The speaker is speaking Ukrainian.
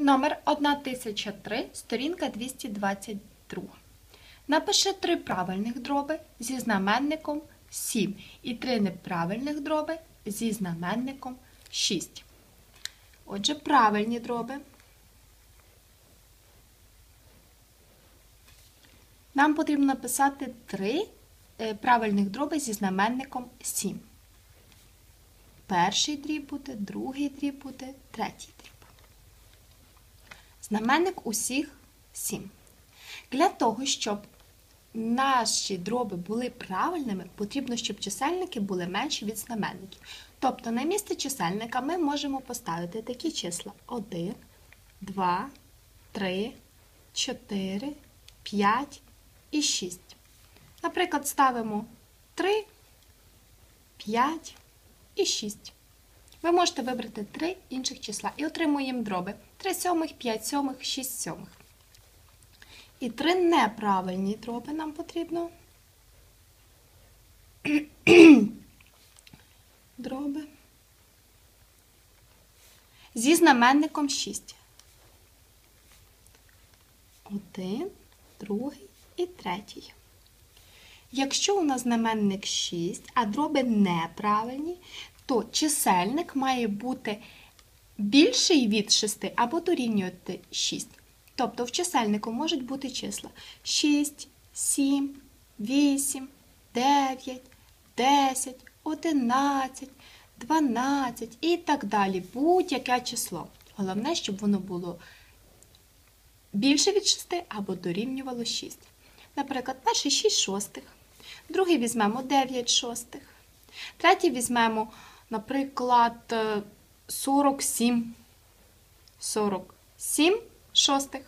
Номер 1003, сторінка 222. Напиши три правильних дроби зі знаменником 7 і три неправильних дроби зі знаменником 6. Отже, правильні дроби. Нам потрібно написати три е, правильних дроби зі знаменником 7. Перший дріб буде, другий дріб буде, третій дріб. Знаменник усіх 7. Для того, щоб наші дроби були правильними, потрібно, щоб чисельники були менші від знаменників. Тобто на місце чисельника ми можемо поставити такі числа 1, 2, 3, 4, 5 і 6. Наприклад, ставимо 3, 5 і 6. Ви можете вибрати три інших числа і отримуємо дроби 3 сьомих, 5 сьомих, 6 сьомих. І три неправильні дроби нам потрібно. Дроби. Зі знаменником 6. Один, другий і третій. Якщо у нас знаменник 6, а дроби неправильні, то чисельник має бути більший від 6 або дорівнювати 6. Тобто в чисельнику можуть бути числа 6, 7, 8, 9, 10, 11, 12 і так далі. Будь-яке число. Головне, щоб воно було більше від 6 або дорівнювало 6. Наприклад, перший 6 шостих, другий візьмемо 9 шостих, третій візьмемо, наприклад, е, 47. 47 шостих.